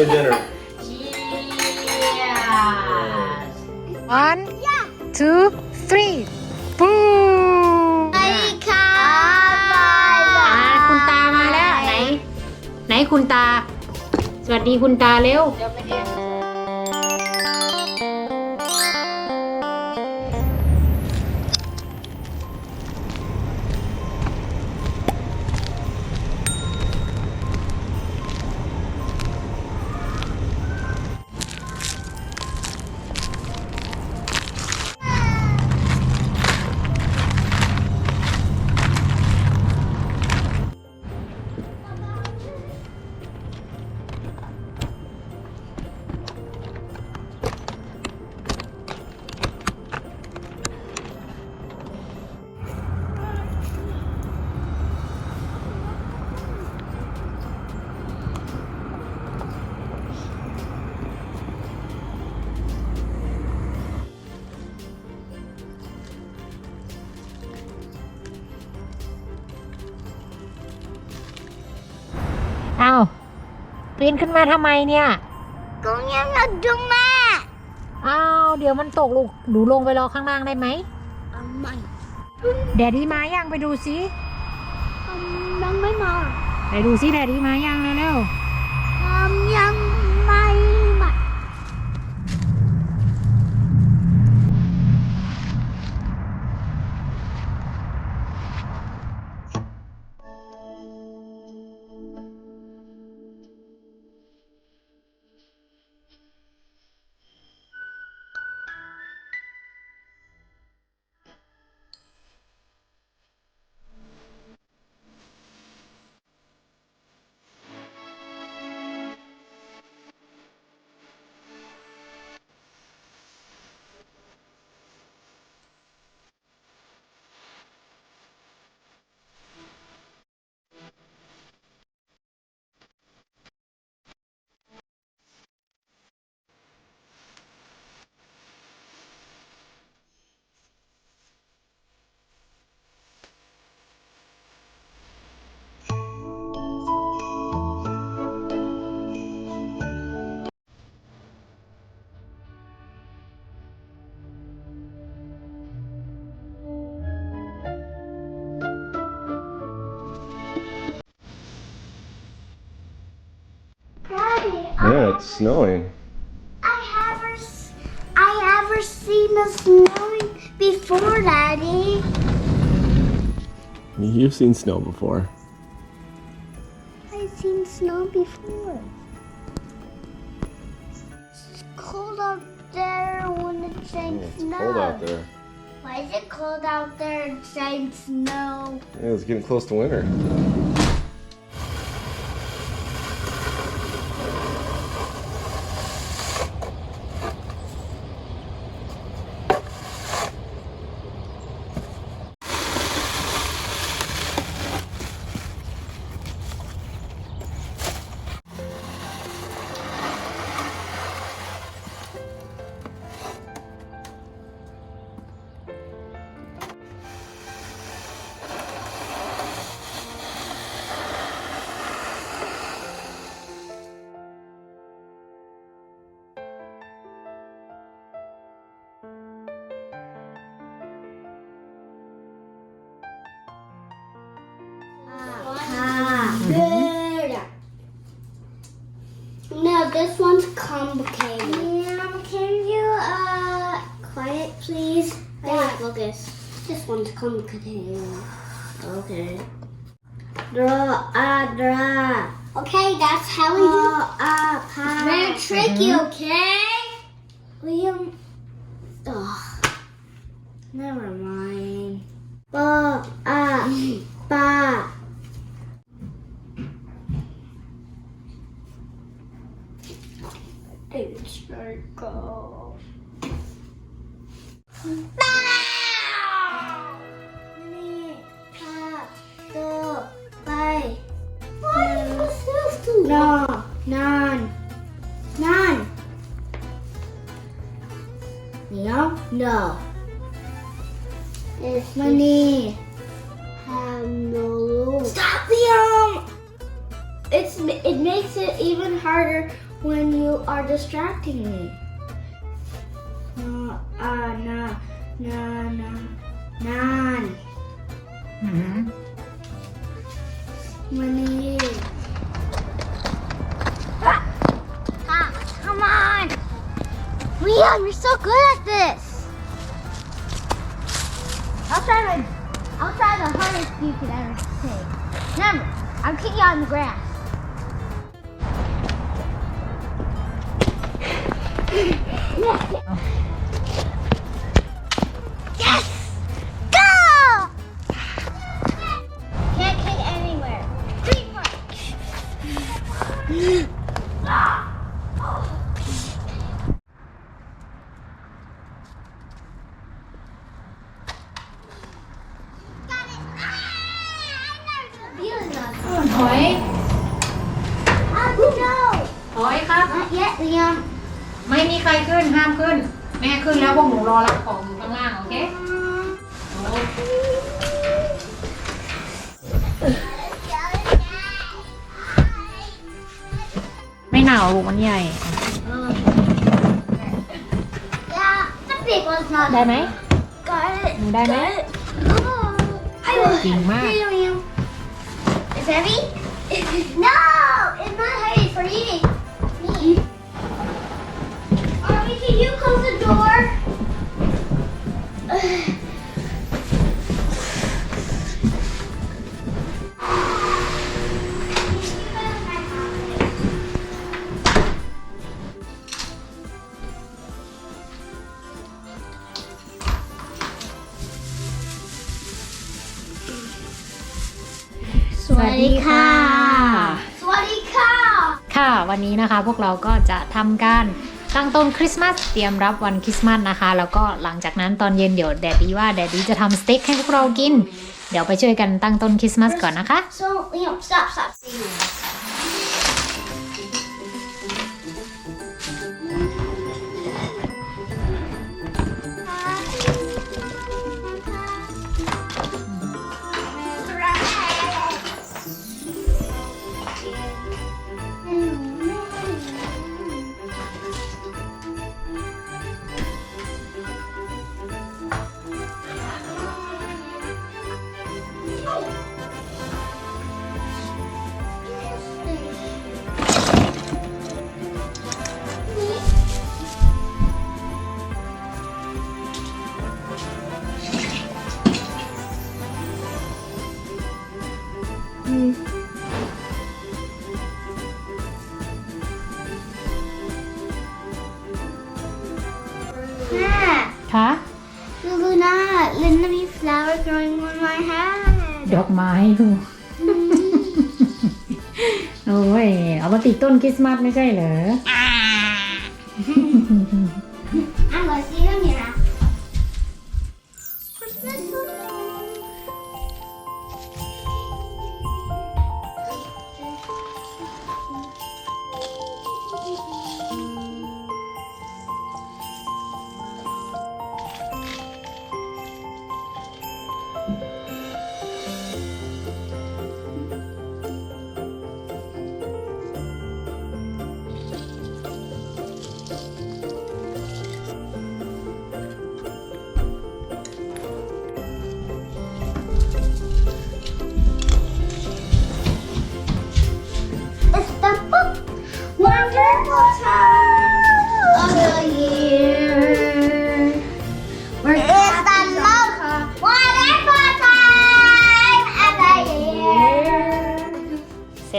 Good dinner. Cheers one two three ปูไปค่ะอ่าคุณตามาแล้วไหน ไหนคุณตา สวัสดีคุณตาเร็วอ้ ปีนขึ้นมาทำไมเนี่ยก็ยังนัดดูแม่อ้าวเดี๋ยวมันตกลูกหนูลงไปรอข้างล่างได้ไหมไม่แดดดี้มายังไปดูสิยังไม่มา ไปดูสิแดดดี้มายังเร็วยัง it's snowing. I ever, I ever seen the snowing before, Daddy. You've seen snow before. I've seen snow before. It's cold out there when it's saying It's snow. cold out there. Why is it cold out there and saying snow? Yeah, it's getting close to winter. Complicated. Okay. Draw a draw. Okay, that's how we do. A It's very tricky, mm-hmm. okay? It's money. Have no rules. Stop, Liam! It's it makes it even harder when you are distracting me. No, uh, no, no, no, none. อืม Money. Ah, come on! Liam, you're so good at this. I'll try my, I'll try the hardest you could ever take. Remember, I'm kicking you on the grass. yes! ไม่มีใครขึ้นห้ามขึ้น แม่ขึ้นแล้วพวกหนูรอรับของอยู่ข้างล่างโอเคโอ้ไม่หนาวลูกมันใหญ่ the big one's not. ได้ไหม Got it. หนูได้ไหม Oh. I will. จริงมาก Here, Liam. It's heavy? no! It's not heavy for eating. Can you close the door? Swadika. Swadika. ค่ะ วันนี้นะคะพวกเราก็จะทำการ ตั้งต้นคริสต์มาสเตรียมรับวันคริสต์มาสนะคะ แล้วก็หลังจากนั้นตอนเย็นเดี๋ยวแดดดี้ว่าแดดดี้จะทำสเต็กให้พวกเรากิน เดี๋ยวไปช่วยกันตั้งต้นคริสต์มาสก่อนนะคะ So, Liam, stop, stop. ดอกไม้ลูกโอ้ยเอามาติดต้นคริสต์มาสไม่ใช่เหรอ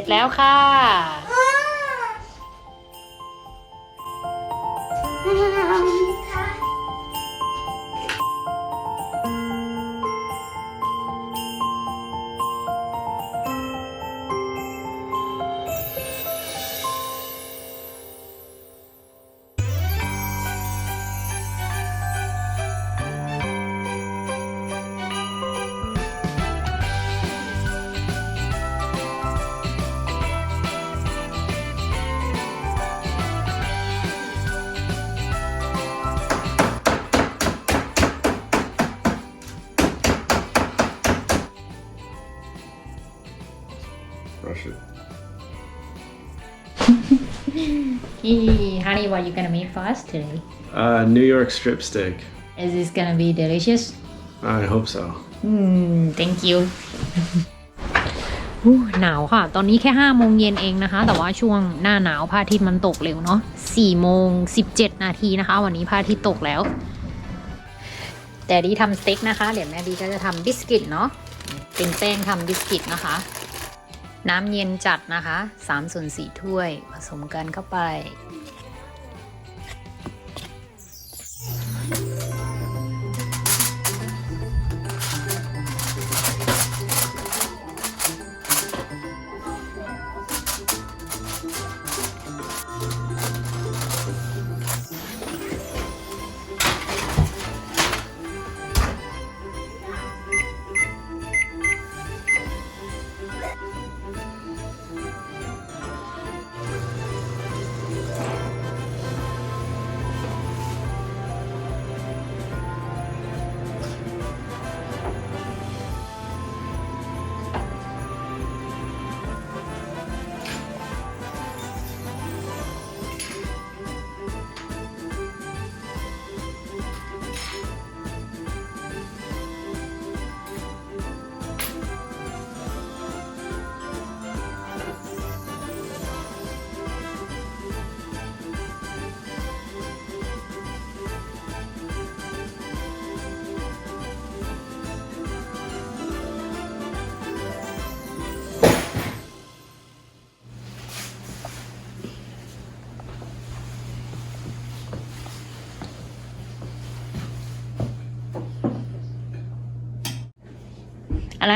ร็จแล้วค่ะ honey what you gonna make for us today Uh, New York strip steak. is this gonna be delicious I hope so. อืม thank you อู้หนาวค่ะ ตอนนี้แค่5โมงเย็นเองนะคะ แต่ว่าช่วงหน้าหนาวพระอาทิตย์มันตกเร็วเนาะ4โมง17 นาทีนะคะ วันนี้พระอาทิตย์ตกแล้ว แต่ดีทำสเต็กนะคะ เดี๋ยวแม่บีก็จะทำบิสกิตเนาะเป็นแป้งทำบิสกิตนะคะ น้ำเย็นจัดนะคะ 3ส่วน4ถ้วยผสมกันเข้าไป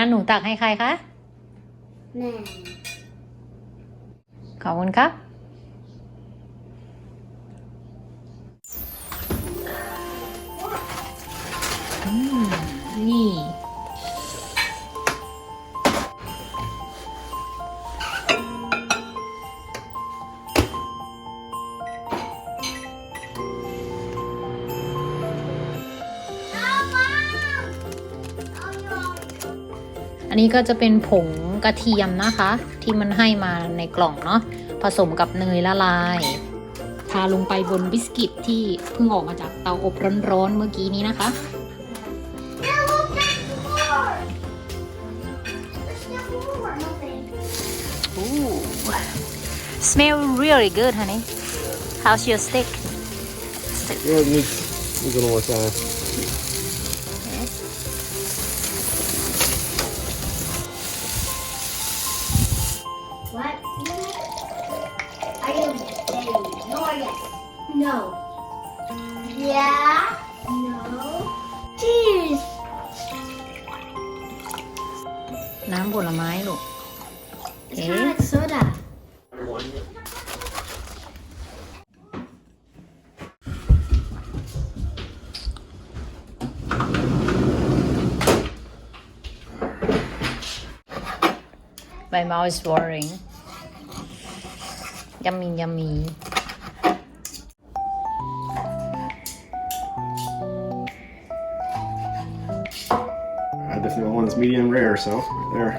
หนูตักให้ใครคะ Nah. ขอบคุณครับ นนี้ก็จะเป็นผงกระเทียมนะคะ ที่มันให้มาในกล่องเนาะผสมกับเนยละลาย ทาลงไปบนบิสกิตที่เพิ่งออกมาจากเตาอบร้อนๆเมื่อกี้นี้นะคะ Now look at the floor. There's no floor, nothing. Ooh. Smell really good, honey. How's your steak? Yeah, it needs, needs a little more time. น้ำผลไม้ลูก It's kind of like soda. My mouth is watering. Yummy, yummy. medium rare, so right there.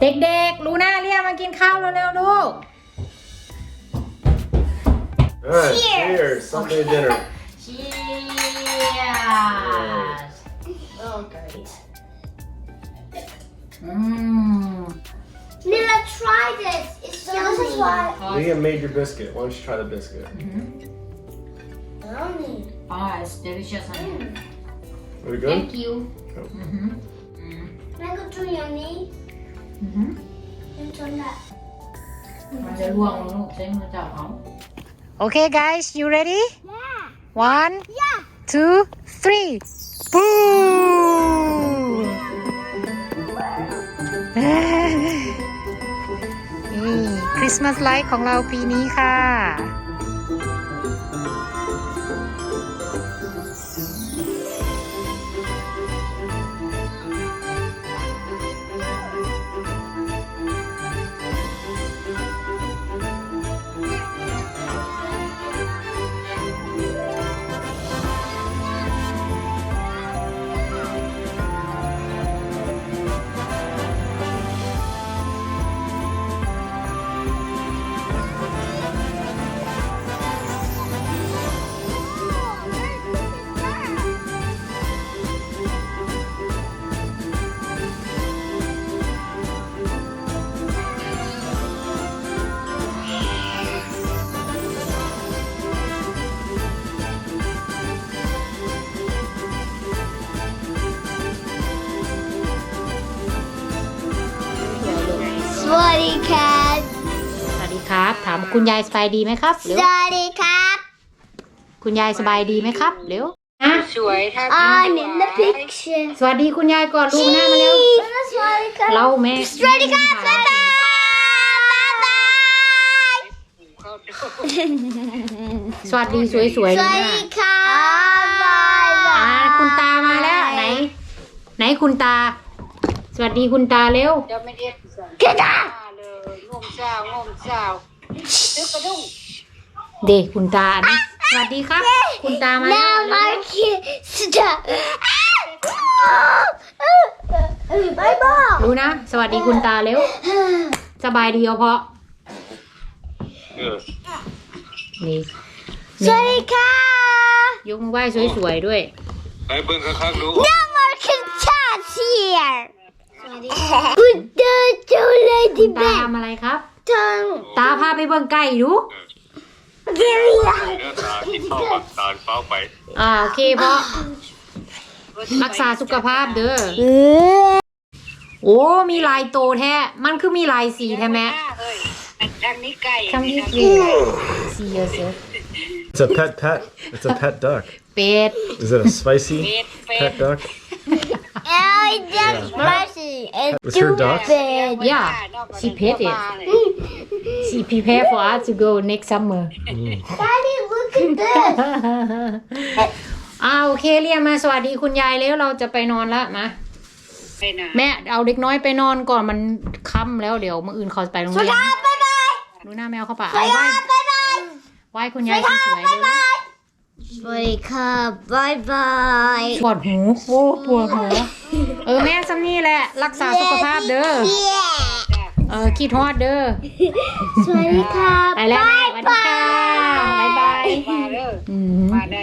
เด็กๆ ลูน่าเรียกมากินข้าวเร็วๆลูก All right, cheers. Sunday dinner. Cheers! Oh, great. Mmm. Nila, try this. It's so this is why. Liam made your biscuit. Why don't you try the biscuit? Yummy. Ah, it's delicious, honey. Was it good? Thank you. Oh. Can I go to your knee Mm-hmm. and turn that? มันจะล่วงลงลูกใช้มือจับเอาโอเค guys you ready Yeah. one Yeah. two three boom นี่คริสต์มาสไลท์ของเราปีนี้ค่ะ Sweaty cat. สวัสดีครับ ถามคุณยายสบายดีไหมครับเร็ว Sweaty cat. คุณยายสบายดีไหมครับเร็วนะ สวยถ้า I'm in the picture. สวัสดีคุณยายก่อนลูกหน้ามาเร็ว Sweaty cat. เราแม่ Sweaty cat. Bye bye. Bye เขาดูสวัสดีสวยๆ bye. เลยนะ Sweaty cat. Bye อ่า bye. คุณตามาแล้วไหน ไหนคุณตา สวัสดีคุณตาเร็ว เดี๋ยวไม่ได้สั่ง Get out. มาเลยงมเจ้างมเจ้าตึกกระดุ้งเด็กคุณตาอันนี้สวัสดีครับ คุณตามาแล้ว Now เร็ว my kid. Stop. Bye bye. รู้นะ สวัสดีคุณตาเร็ว สบายดีเอาเพาะนี่ Sweaty cat. ยกมือไหว้สวยๆด้วย ไปเบิ่งข้างๆดู No more cats here. Good day, to lady ตา back. ทำอะไรครับ Tongue. ตาพาไปเบิ่งไก่ดู Give me เนื้อตาที่เฝ้าบักตาลเฝ้าไปอ่าโอเคเพาะรักษาสุขภาพเด้อ that. โอ้ มีลายโตแท้ มันคือมีลายสีแท้แม่เอ้ยทางนี้ไก่คำที่ทางสี่นี้ไก่สีเยอะเสือ It's a pet pet. It's a pet duck. เป็ด Is it a spicy เป็ดเป็ด pet duck? Oh, that's spicy. It's Was her duck? stupid. Yeah, she paid it. she prepare for us to go next summer Daddy, look at this. อ่าโอเคเรียกมาสวัสดีคุณยายแล้วเราจะไปนอนละมา ไปนะแม่เอาเด็กน้อยไปนอนก่อนมันค่ำแล้วเดี๋ยวมื่ออื่นเขาไปโรงเรียน Bye bye. ดูหน้าแมวเข้าป่าเอาไหว้ Bye bye. ไหว้คุณยายสวยๆเลยนะ สวัสดีครับบายบายปวดหูโอ้ปวดหัวเออแม่ซ้ำนี่แหละ รักษาสุขภาพเด้อเออคิดทอดเด้อสวัสดีครับไปแล้วสวัสดีค่ะบายบายมาเด้อมาเด้อ